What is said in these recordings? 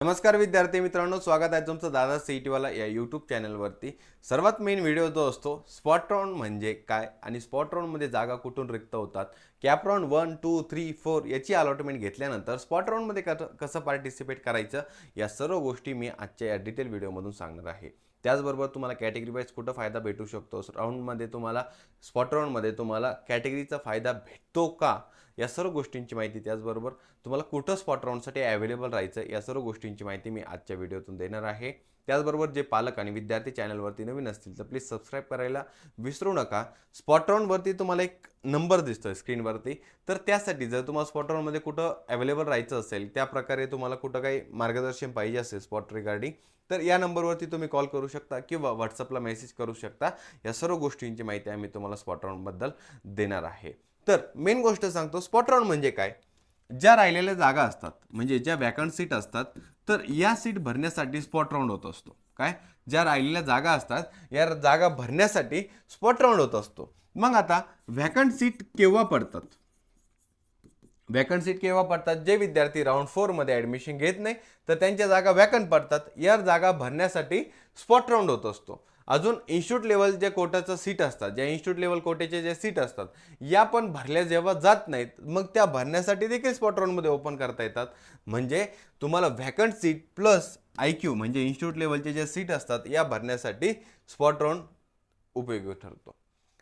नमस्कार विद्यार्थी मित्रांनो स्वागत आहे तुमचं दादा सी टीवाला या यूट्यूब चॅनलवरती सर्वात मेन व्हिडिओ जो असतो स्पॉट राऊंड म्हणजे काय आणि स्पॉट राऊंडमध्ये जागा कुठून रिक्त होतात? CAP round one two three four याची अलॉटमेंट घेतल्यानंतर स्पॉट राऊंडमध्ये कसं कसं पार्टिसिपेट करायचं? या सर्व गोष्टी मी आजच्या या डिटेल व्हिडिओमधून सांगणार आहे. त्याचबरोबर तुम्हाला कॅटेगरी वाईज कुठं फायदा भेटू शकतो? राऊंडमध्ये तुम्हाला स्पॉट राऊंडमध्ये तुम्हाला कॅटेगरीचा फायदा भेटतो का? या सर्व गोष्टींची माहिती त्याचबरोबर तुम्हाला कुठं स्पॉट राऊंडसाठी अवेलेबल राहायचं या सर्व गोष्टींची माहिती मी आजच्या व्हिडिओतून देणार आहे. त्याचबरोबर जे पालक आणि विद्यार्थी चॅनलवरती नवीन असतील तर प्लीज सबस्क्राईब करायला विसरू नका. स्पॉट राऊंडवरती तुम्हाला एक नंबर दिसतोय स्क्रीनवरती तर त्यासाठी जर तुम्हाला स्पॉट राऊंडमध्ये कुठं अवेलेबल राहायचं असेल त्या प्रकारे तुम्हाला कुठं काही मार्गदर्शन पाहिजे असेल स्पॉट रिगार्डिंग तर या नंबरवरती तुम्ही कॉल करू शकता किंवा व्हॉट्सअपला मेसेज करू शकता. या सर्व गोष्टींची माहिती आम्ही तुम्हाला स्पॉट राऊंडबद्दल देणार आहे. तर मेन गोष्ट सांगतो स्पॉट राऊंड म्हणजे काय? ज्या राहिलेल्या जागा असतात म्हणजे ज्या वॅकंट सीट असतात तर या सीट भरण्यासाठी स्पॉट राऊंड होत असतो. काय? ज्या राहिलेल्या जागा असतात या जागा भरण्यासाठी स्पॉट राऊंड होत असतो. मग आता व्हॅकंट सीट केव्हा पडतात? वॅकंट सीट केव्हा पडतात? जे विद्यार्थी राऊंड फोरमध्ये ॲडमिशन घेत नाही तर त्यांच्या जागा वॅकंट पडतात. या जागा भरण्यासाठी स्पॉट राऊंड होत असतो. अजून इन्स्टिट्यूट लेवल ज्या कोटाचं सीट असतात ज्या इन्स्टिट्यूट लेवल कोटेचे जे सीट असतात या पण भरल्या जेव्हा जात नाहीत मग त्या भरण्यासाठी देखील स्पॉट राऊंडमध्ये ओपन करता येतात. म्हणजे तुम्हाला vacant seat plus I Q म्हणजे इन्स्टिट्यूट लेवलचे जे सीट असतात या भरण्यासाठी स्पॉट राऊंड उपयोगी ठरतो.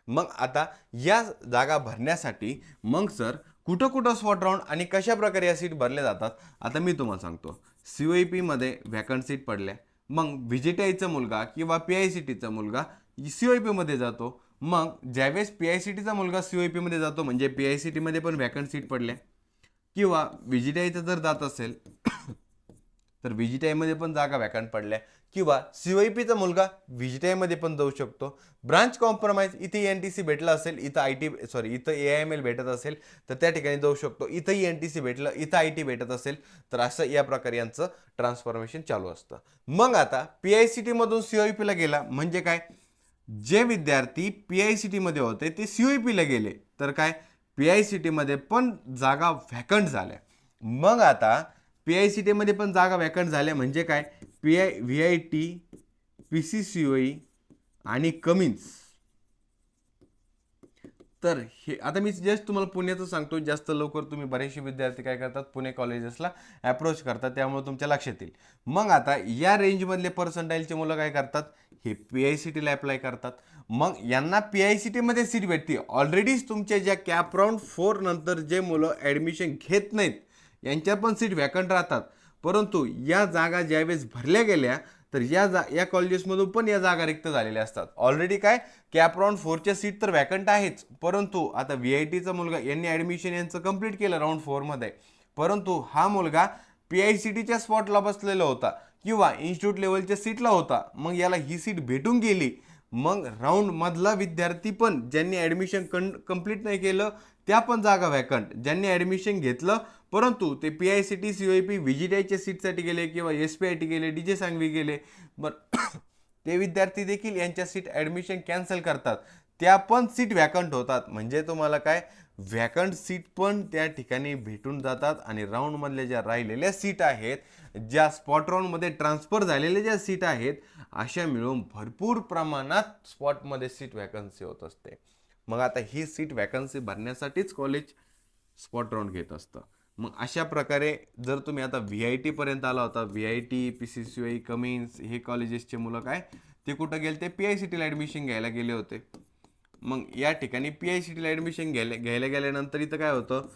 मग आता या जागा भरण्यासाठी मग सर कुठं कुठं स्पॉट राऊंड आणि कशा प्रकारे या सीट भरल्या जातात आता मी तुम्हाला सांगतो. सी ओ पीमध्ये व्हॅकंट सीट पडल्या. मग व्हिजिटायचा मुलगा किंवा पी आय सी टीचा मुलगा सी ओ पीमध्ये जातो. मग ज्यावेळेस पी आय सी टीचा मुलगा सी ओ पीमध्ये जातो म्हणजे पी आय सी टीमध्ये पण व्हॅकंट सीट पडल्या किंवा व्हिजिटायचं जर जात असेल तर व्हिजिटायमध्ये पण जागा वॅकंट पडल्या. किंवा सी वाय पीचा मुलगा व्हिजिटायमध्ये पण जाऊ शकतो. ब्रांच कॉम्प्रोमाइज इथे एन टी सी भेटला असेल इथं आय टी सॉरी इथं ए आय एम एल भेटत असेल तर त्या ठिकाणी जाऊ शकतो. इथंही एन टी सी भेटलं इथं आय टी भेटत असेल तर असं या प्रकारे यांचं ट्रान्सफॉर्मेशन चालू असतं. मग आता पी आय सी टीमधून सी आय पीला गेला म्हणजे काय? जे विद्यार्थी पी आय सी टीमध्ये होते ते सी आय पीला गेले. तर काय? पी आय सी टीमध्ये पण जागा व्हॅकंट झाल्या. मग आता पी आय सी टीमध्ये पण जागा वॅकंट झाल्या. म्हणजे काय? P I V I T P C C O आणि कमिन्स तर हे आता मी जस्ट तुम्हाला पुण्याचं सांगतो. जास्त लवकर तुम्ही बरेचसे विद्यार्थी काय करतात? पुणे कॉलेजेसला अप्रोच करतात. त्यामुळे तुमच्या लक्षात येईल. मग आता या रेंजमधले पर्संटाईलचे मुलं काय करतात? हे पी आय सी टीला अप्लाय करतात. मग यांना पी आय सी टीमध्ये सीट भेटते. ऑलरेडीच तुमच्या ज्या कॅप राऊंड फोर नंतर जे मुलं ॲडमिशन घेत नाहीत यांच्या पण सीट व्हॅकंट राहतात. परंतु या जागा ज्यावेळेस भरल्या गेल्या तर या जा या कॉलेजेसमधून पण या जागा रिक्त झालेल्या असतात. ऑलरेडी काय? कॅप राऊंड फोरच्या सीट तर व्हॅकंट आहेच. परंतु आता व्ही आय टीचा मुलगा यांनी ॲडमिशन यांचं कंप्लीट केलं राऊंड फोरमध्ये परंतु हा मुलगा पी आय सी टीच्या स्पॉटला बसलेला होता किंवा इन्स्टिट्यूट लेवलच्या सीटला होता. मग याला ही सीट भेटून गेली. मग राऊंडमधला विद्यार्थी पण ज्यांनी ॲडमिशन कं कंप्लीट नाही केलं त्या पण जागा व्हॅकंट ज्यांनी ॲडमिशन घेतलं परंतु ते P I C T C O P व्हिजिटायच्या सीटसाठी गेले किंवा एस पी आय टी गेले डी जे सांगवी गेले बरं ते विद्यार्थी देखील यांच्या सीट ॲडमिशन कॅन्सल करतात. त्या पण सीट व्हॅकंट होतात. म्हणजे तुम्हाला काय? व्हॅकंट सीट पण त्या ठिकाणी भेटून जातात आणि राऊंडमधल्या ज्या राहिलेल्या सीट आहेत ज्या स्पॉट राऊंडमध्ये ट्रान्सफर झालेल्या ज्या सीट आहेत अशा मिळून भरपूर प्रमाणात स्पॉटमध्ये सीट व्हॅकन्सी होत असते. मग आता ही सीट व्हॅकन्सी भरण्यासाठीच कॉलेज स्पॉट राऊंड घेत असतं. मग अशा प्रकारे जर तुम्ही आता व्ही आय टीपर्यंत आला होता V I T P C C I Cummins हे कॉलेजेसचे मुलं काय ते कुठं गेले? ते पी आय सी टीला ॲडमिशन घ्यायला गेले होते. मग या ठिकाणी पी आय सी टीला ॲडमिशन घ्यायला घ्यायला गेल्यानंतर इथं काय होतं?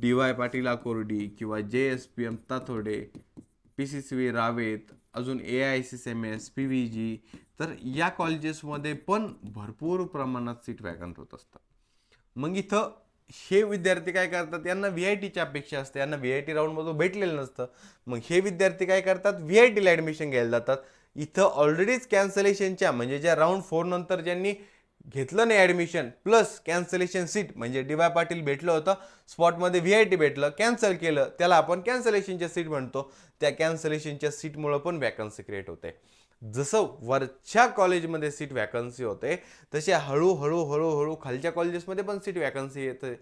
डी वाय पाटील आकोर्डी किंवा J S P M Tathawade P C C V Ravet अजून A I C C M S P V G तर या कॉलेजेसमध्ये पण भरपूर प्रमाणात सीट वॅकंट होत असतात. मग इथं हे विद्यार्थी काय करतात? यांना व्ही आय टीची अपेक्षा असते. यांना व्ही आय टी राऊंडमधून भेटलेलं नसतं. मग हे विद्यार्थी काय करतात? व्ही आय टीला ॲडमिशन घ्यायला जातात. इथं ऑलरेडीच कॅन्सलेशनच्या म्हणजे ज्या राऊंड फोर नंतर ज्यांनी घेतलं नाही ॲडमिशन प्लस कॅन्सलेशन सीट म्हणजे डी वाय पाटील भेटलं होतं स्पॉटमध्ये व्ही आय टी भेटलं कॅन्सल केलं त्याला आपण कॅन्सलेशनच्या सीट म्हणतो. त्या कॅन्सलेशनच्या सीटमुळं पण वॅकन्सी क्रिएट होते. जसं वरच्या कॉलेजमध्ये सीट वॅकन्सी होते तसे हळूहळू हळूहळू खालच्या कॉलेजेसमध्ये पण सीट वॅकन्सी येते.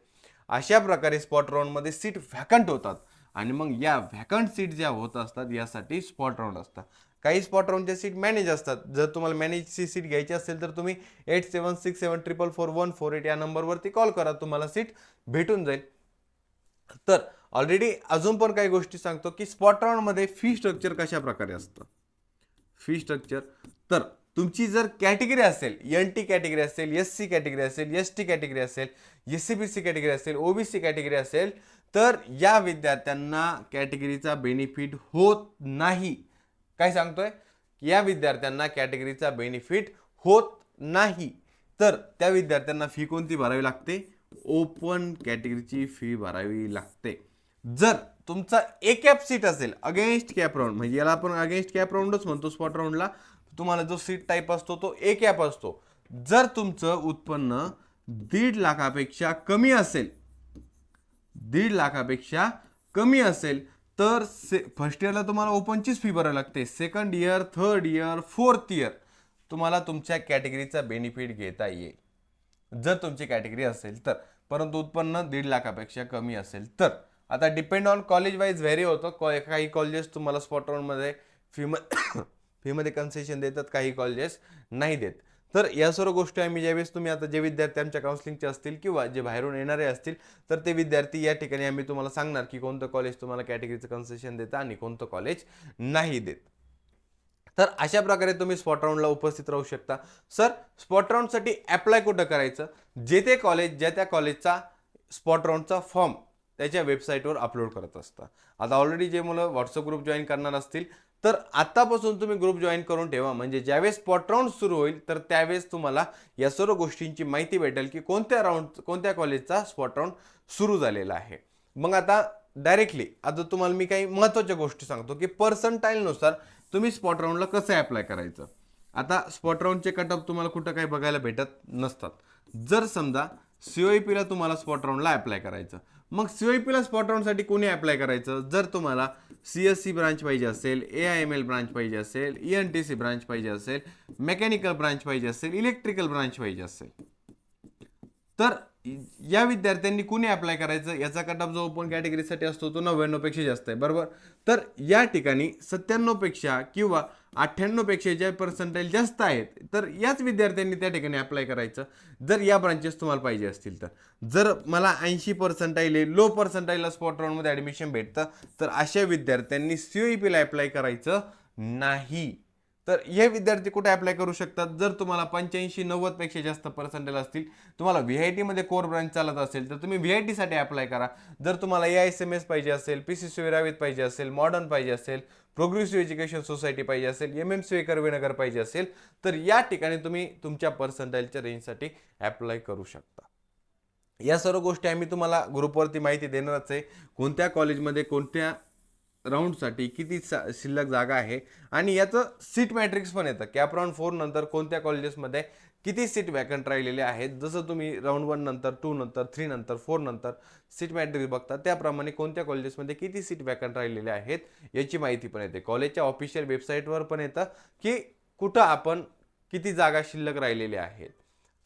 अशा प्रकारे स्पॉट राऊंडमध्ये सीट व्हॅकंट होतात. आणि मग या व्हॅकंट सीट ज्या होत असतात यासाठी स्पॉट राऊंड असतात. काही स्पॉट राऊंडच्या सीट मॅनेज असतात. जर तुम्हाला मॅनेजची सीट घ्यायची असेल तर तुम्ही eight seven six seven triple four one four eight या नंबरवरती कॉल करा. तुम्हाला सीट भेटून जाईल. तर ऑलरेडी अजून पण काही गोष्टी सांगतो की स्पॉट राऊंडमध्ये फी स्ट्रक्चर कशा प्रकारे असतं? फी स्ट्रक्चर तर तुमची जर कॅटेगरी असेल एन टी कॅटेगरी असेल एस सी कॅटेगरी असेल एस टी कॅटेगरी असेल S C B C category असेल ओ बी सी कॅटेगरी असेल तर या विद्यार्थ्यांना कॅटेगरीचा बेनिफिट होत नाही. काय सांगतोय? या विद्यार्थ्यांना कॅटेगरीचा बेनिफिट होत नाही. तर त्या विद्यार्थ्यांना फी कोणती भरावी लागते? ओपन कॅटेगरीची फी भरावी लागते. जर तुमचा ए कॅप सीट असेल अगेन्स्ट कॅप राऊंड म्हणजे याला आपण अगेन्स्ट कॅप राऊंडच म्हणतो स्पॉट राऊंडला तुम्हाला जो सीट टाईप असतो तो ए कॅप असतो. जर तुमचं उत्पन्न दीड लाखापेक्षा कमी असेल दीड लाखापेक्षा कमी असेल तर से फर्स्ट इयरला तुम्हाला ओपनचीच फी भरावी लागते. Second year third year fourth year तुम्हाला तुमच्या कॅटेगरीचा बेनिफिट घेता येईल. जर तुमची कॅटेगरी असेल तर. परंतु उत्पन्न दीड लाखापेक्षा कमी असेल तर. आता depend on college wise vary होतं. कॉ- काही कॉलेजेस तुम्हाला स्पॉट राऊंडमध्ये फीम फीमध्ये कन्सेशन देतात काही कॉलेजेस नाही देत. तर या सर्व गोष्टी आम्ही ज्यावेळेस तुम्ही आता जे विद्यार्थी आमच्या काउन्सिलिंगचे असतील किंवा जे बाहेरून येणारे असतील तर ते विद्यार्थी या ठिकाणी आम्ही तुम्हाला सांगणार की कोणतं कॉलेज तुम्हाला कॅटेगरीचं कन्सेशन देतं आणि कोणतं कॉलेज नाही देत. तर अशा प्रकारे तुम्ही स्पॉट राऊंडला उपस्थित राहू शकता. सर स्पॉट राऊंडसाठी ॲप्लाय कुठं करायचं? जे ते कॉलेज ज्या त्या कॉलेजचा स्पॉट राऊंडचा फॉर्म त्याच्या वेबसाईटवर अपलोड करत असतं. आता ऑलरेडी जे मुलं व्हॉट्सअप ग्रुप जॉईन करणार असतील तर आत्तापासून तुम्ही ग्रुप जॉईन करून ठेवा. म्हणजे ज्यावेळेस स्पॉट राऊंड सुरू होईल तर त्यावेळेस तुम्हाला या सर्व गोष्टींची माहिती भेटेल की कोणत्या राऊंड कोणत्या कॉलेजचा स्पॉट राऊंड सुरू झालेला आहे. मग आता डायरेक्टली आता तुम्हाला मी काही महत्त्वाच्या गोष्टी सांगतो की पर्संटाईलनुसार तुम्ही स्पॉट राऊंडला कसं ॲप्लाय करायचं. आता स्पॉट राऊंडचे कटअप तुम्हाला कुठं काही बघायला भेटत नसतात. जर समजा सीओईपीला तुम्हाला स्पॉट राऊंडला अप्लाय करायचं. मग सीओईपीला स्पॉट राऊंडसाठी कोणी अप्लाय करायचं? जर तुम्हाला सी एस सी ब्रांच पाहिजे असेल A I M L branch पाहिजे असेल E N T C branch पाहिजे असेल मेकॅनिकल ब्रांच पाहिजे असेल इलेक्ट्रिकल ब्रांच पाहिजे असेल. तर या विद्यार्थ्यांनी कुणी अप्लाय करायचं? याचा कटअप जो ओपन कॅटेगरीसाठी असतो तो नव्याण्णवपेक्षा जास्त आहे बरोबर? तर या ठिकाणी सत्त्याण्णवपेक्षा किंवा अठ्ठ्याण्णवपेक्षा ज्या पर्सेंटाईल जास्त आहेत तर याच विद्यार्थ्यांनी त्या ठिकाणी अप्लाय करायचं. जर या ब्रांचेस तुम्हाला पाहिजे असतील तर. जर मला ऐंशी पर्सेंटाईल आहे लो पर्सेंटाईलला स्पॉट राऊंडमध्ये ॲडमिशन भेटतं तर अशा विद्यार्थ्यांनी सीओईपीला अप्लाय करायचं नाही. तर हे विद्यार्थी कुठे अप्लाय करू शकतात? जर तुम्हाला पंच्याऐंशी नव्वदपेक्षा जास्त पर्सेंटेज असतील तुम्हाला व्ही आय टीमध्ये कोर ब्रांच चालत असेल तर तुम्ही व्ही आय टीसाठी अप्लाय करा. जर तुम्हाला A I S M S पाहिजे असेल पी सी सी विरावीत पाहिजे असेल मॉडर्न पाहिजे असेल प्रोग्रेसिव्ह एज्युकेशन सोसायटी पाहिजे असेल एम एम सी कर्वेनगर पाहिजे असेल तर या ठिकाणी तुम्ही तुमच्या पर्सेंटाईलच्या रेंजसाठी अप्लाय करू शकता. या सर्व गोष्टी आम्ही तुम्हाला ग्रुपवरती माहिती देणारच आहे. कोणत्या कॉलेजमध्ये कोणत्या राऊंडसाठी किती सा शिल्लक जागा आहे? आणि याचं सीट मॅट्रिक्स पण येतं. कॅप राऊंड फोर नंतर कोणत्या कॉलेजेसमध्ये किती सीट वॅकंट राहिलेले आहेत? जसं तुम्ही राऊंड वन नंतर टू नंतर थ्री नंतर फोर नंतर सीट मॅट्रिक्स बघता त्याप्रमाणे कोणत्या कॉलेजेसमध्ये किती सीट वॅकंट राहिलेले आहेत याची माहिती पण येते. कॉलेजच्या ऑफिशियल वेबसाईटवर पण येतं की कुठं आपण किती जागा शिल्लक राहिलेल्या आहेत.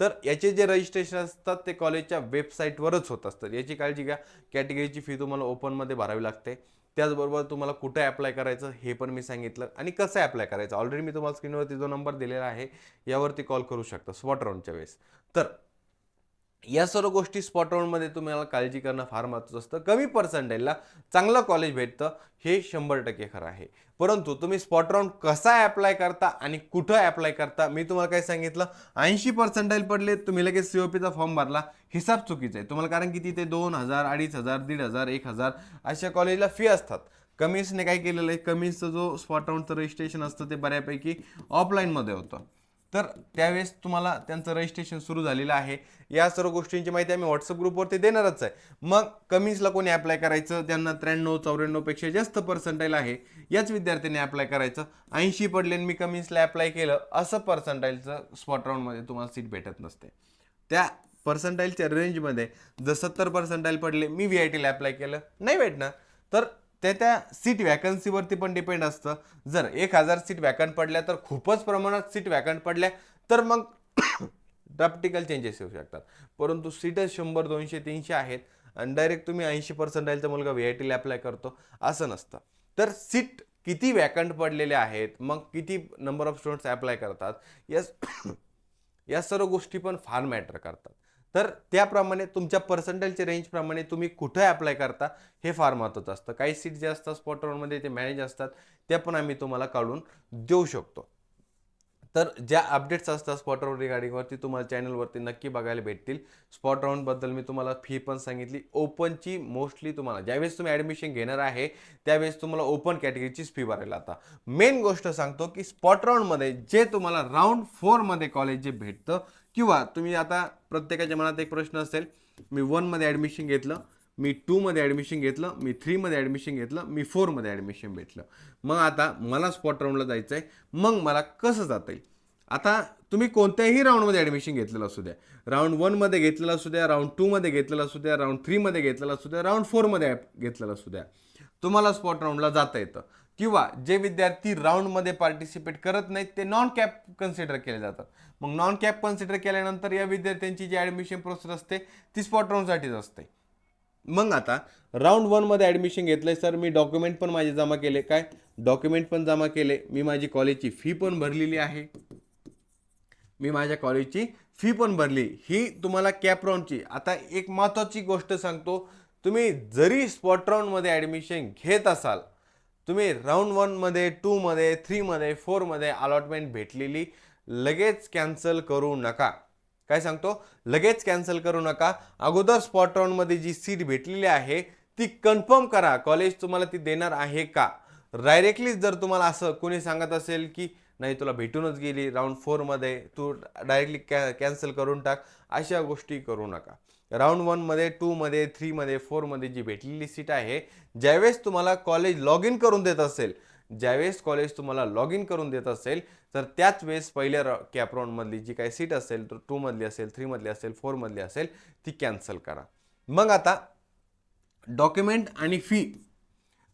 तर याचे जे रजिस्ट्रेशन असतात ते कॉलेजच्या वेबसाईटवरच होत असतात. याची काळजी घ्या. कॅटेगरीची फी तुम्हाला ओपनमध्ये भरावी लागते. त्याचबरोबर तुम्हाला कुठं अप्लाय करायचं हे पण मी सांगितलं. आणि कसं अप्लाय करायचं? ऑलरेडी मी तुम्हाला स्क्रीनवरती जो नंबर दिलेला आहे यावरती कॉल करू शकता स्पॉट राऊंडच्या वेळेस. तर या सर्व गोष्टी स्पॉट राऊंडमध्ये तुम्हाला काळजी करणं फार महत्त्वाचं असतं. कमी पर्सेंटेजला चांगलं कॉलेज भेटतं हे शंभर टक्के खरं आहे. परंतु तुम्ही स्पॉट राऊंड कसा ॲप्लाय करता आणि कुठं ॲप्लाय करता मी तुम्हाला काय सांगितलं. ऐंशी पर्सेंटाईल पडले तुम्ही लगेच सी ओ पीचा फॉर्म भरला. हिसाब चुकीचा आहे. तुम्हाला कारण की तिथे दोन हजार अडीच हजार दीड हजार एक हजार अशा कॉलेजला फी असतात. कमिन्सने काय केलेलं आहे? कमिन्सचं जो स्पॉट राऊंडचं रजिस्ट्रेशन असतं ते बऱ्यापैकी ऑफलाईनमध्ये होतं. तर त्यावेळेस तुम्हाला त्यांचं रजिस्ट्रेशन सुरू झालेलं आहे. या सर्व गोष्टींची माहिती आम्ही व्हॉट्सअप ग्रुपवरती देणारच आहे. मग कमिन्सला कोणी अप्लाय करायचं? त्यांना त्र्याण्णव चौऱ्याण्णवपेक्षा जास्त पर्सेंटाईल आहे. याच विद्यार्थ्यांनी अप्लाय करायचं. ऐंशी पडले आणि मी कमिन्सला अप्लाय केलं असं पर्सेंटाईलचं स्पॉट राऊंडमध्ये तुम्हाला सीट भेटत नसते. त्या पर्सेंटाईलच्या रेंजमध्ये जर सत्तर पर्सेंटाईल पडले मी व्ही आय टीला अप्लाय केलं. नाही भेटणार. तर त्या त्या सीट वॅकन्सीवरती पण डिपेंड असतं. जर एक हजार सीट वॅकंट पडल्या तर खूपच प्रमाणात सीट वॅकंट पडल्या तर मग ड्राफ्टिकल चेंजेस येऊ शकतात. परंतु सीटच शंभर दोनशे तीनशे आहेत आणि डायरेक्ट तुम्ही ऐंशी पर्सेंट राहील तर मुलगा व्ही आय टीला अप्लाय करतो. असं नसतं. तर सीट किती वॅकंट पडलेले आहेत मग किती नंबर ऑफ स्टुडंट्स अप्लाय करतात या या सर्व गोष्टी पण फार मॅटर करतात. तर त्याप्रमाणे तुमच्या पर्सेंटेजच्या रेंजप्रमाणे तुम्ही कुठं अप्लाय करता हे फार महत्त्वाचं असतं. काही सीट जे असतात स्पॉट राऊंडमध्ये ते मॅनेज असतात त्या पण आम्ही तुम्हाला काढून देऊ शकतो. तर ज्या अपडेट्स असतात स्पॉट राऊंड रिगार्डिंगवरती तुम्हाला चॅनलवरती नक्की बघायला भेटतील. स्पॉट राऊंडबद्दल मी तुम्हाला फी पण सांगितली. ओपनची मोस्टली तुम्हाला ज्यावेळेस तुम्ही ॲडमिशन घेणार आहे त्यावेळेस तुम्हाला ओपन कॅटेगरीचीच फी भरायला आता. मेन गोष्ट सांगतो की स्पॉट राऊंडमध्ये जे तुम्हाला राऊंड फोरमध्ये कॉलेज जे भेटतं किंवा तुम्ही आता प्रत्येकाच्या मनात एक प्रश्न असेल मी वनमध्ये ॲडमिशन घेतलं मी टूमध्ये ॲडमिशन घेतलं मी थ्रीमध्ये ॲडमिशन घेतलं मी फोरमध्ये ॲडमिशन भेटलं. मग आता मला स्पॉट राऊंडला जायचं आहे मग मला कसं जाता येईल? आता तुम्ही कोणत्याही राऊंडमध्ये ॲडमिशन घेतलेलं असू द्या. राऊंड वनमध्ये घेतलेलं असू द्या राऊंड टूमध्ये घेतलेलं असू द्या राऊंड थ्रीमध्ये घेतलेलं असू द्या राऊंड फोरमध्ये घेतलेलं असू द्या. तुम्हाला स्पॉट राऊंडला जाता येतं. किंवा जे विद्यार्थी राऊंडमध्ये पार्टिसिपेट करत नाहीत ते नॉन कॅप कन्सिडर केले जातात. मग नॉन कॅप कन्सिडर केल्यानंतर या विद्यार्थ्यांची जी ॲडमिशन प्रोसेस असते ती स्पॉट राऊंडसाठीच असते. मग आता राऊंड वनमध्ये ॲडमिशन घेतलं आहे सर मी डॉक्युमेंट पण माझे जमा केले. काय? डॉक्युमेंट पण जमा केले. मी माझी कॉलेजची फी पण भरलेली आहे. मी माझ्या कॉलेजची फी पण भरली. ही तुम्हाला कॅपराऊंडची आता एक महत्त्वाची गोष्ट सांगतो. तुम्ही जरी स्पॉट राऊंडमध्ये ॲडमिशन घेत असाल तुम्ही राऊंड वनमध्ये टूमध्ये थ्रीमध्ये फोरमध्ये अलॉटमेंट भेटलेली लगेच कॅन्सल करू नका. काय सांगतो? लगेच कॅन्सल करू नका. अगोदर स्पॉट राऊंडमध्ये जी सीट भेटलेली आहे ती कन्फर्म करा. कॉलेज तुम्हाला ती देणार आहे का? डायरेक्टली जर तुम्हाला असं कोणी सांगत असेल की नाही तुला भेटूनच गेली राऊंड फोरमध्ये तू डायरेक्टली कॅ कॅन्सल करून टाक अशा गोष्टी करू नका. राऊंड वनमध्ये टूमध्ये थ्रीमध्ये फोरमध्ये जी भेटलेली सीट आहे ज्यावेळेस तुम्हाला कॉलेज लॉग इन करून देत असेल ज्यावेळेस कॉलेज तुम्हाला लॉग इन करून देत असेल तर त्याच वेळेस पहिल्या रॉ कॅप जी काही सीट असेल तर टूमधली असेल थ्रीमधली असेल फोरमधली असेल ती कॅन्सल करा. मग आता डॉक्युमेंट आणि फी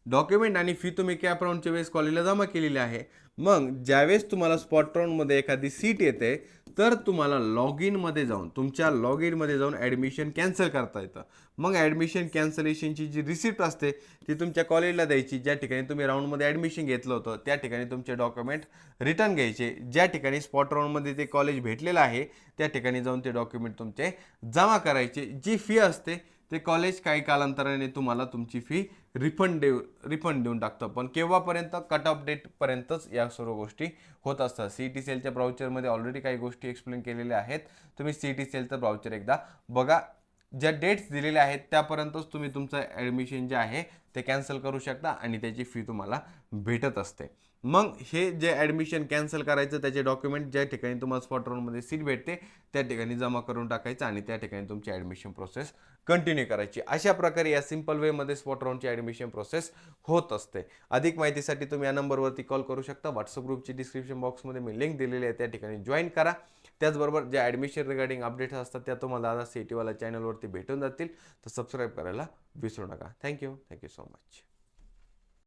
डॉक्युमेंट आणि फी तुम्ही कॅप राऊंडच्या वेळेस कॉलेजला जमा केलेली आहे. मग ज्यावेळेस तुम्हाला स्पॉट राऊंडमध्ये एखादी सीट येते तर तुम्हाला लॉग इनमध्ये जाऊन तुमच्या लॉग इनमध्ये जाऊन ॲडमिशन कॅन्सल करता येतं. मग ॲडमिशन कॅन्सलेशनची जी रिसिप्ट असते ती तुमच्या कॉलेजला द्यायची. ज्या ठिकाणी तुम्ही राऊंडमध्ये ॲडमिशन घेतलं होतं त्या ठिकाणी तुमचे डॉक्युमेंट रिटर्न घ्यायचे. ज्या ठिकाणी स्पॉट राऊंडमध्ये ते कॉलेज भेटलेलं आहे त्या ठिकाणी जाऊन ते डॉक्युमेंट तुमचे जमा करायचे. जी फी असते ते कॉलेज काही कालांतराने तुम्हाला तुमची फी रिफंड देऊ रिफंड देऊन टाकतं. पण केव्हापर्यंत? कट ऑफ डेटपर्यंतच या सर्व गोष्टी होत असतात. सी टी सेलच्या ब्राउचरमध्ये ऑलरेडी काही गोष्टी एक्सप्लेन केलेल्या आहेत. तुम्ही सी टी सेलचं ब्राउचर एकदा बघा. ज्या डेट्स दिलेल्या आहेत त्यापर्यंतच तुम्ही तुमचं ॲडमिशन जे आहे ते कॅन्सल करू शकता आणि त्याची फी तुम्हाला भेटत असते. मग हे जे ॲडमिशन कॅन्सल करायचं त्याचे डॉक्युमेंट ज्या ठिकाणी तुम्हाला स्पॉट राऊंडमध्ये सीट भेटते त्या ठिकाणी जमा करून टाकायचं आणि त्या ठिकाणी तुमची ॲडमिशन प्रोसेस कंटिन्यू करायची. अशा प्रकारे या सिंपल वेमध्ये स्पॉट राऊंडची ॲडमिशन प्रोसेस होत असते. अधिक माहितीसाठी तुम्ही या नंबरवरती कॉल करू शकता. व्हॉट्सअप ग्रुपची डिस्क्रिप्शन बॉक्समध्ये मी लिंक दिलेली आहे त्या ठिकाणी जॉईन करा. त्याचबरोबर ज्या ॲडमिशन रिगार्डिंग अपडेट्स असतात त्या तुम्हाला आता सी टीवाला चॅनलवरती भेटून जातील. तर सबस्क्राईब करायला विसरू नका. Thank you thank you so much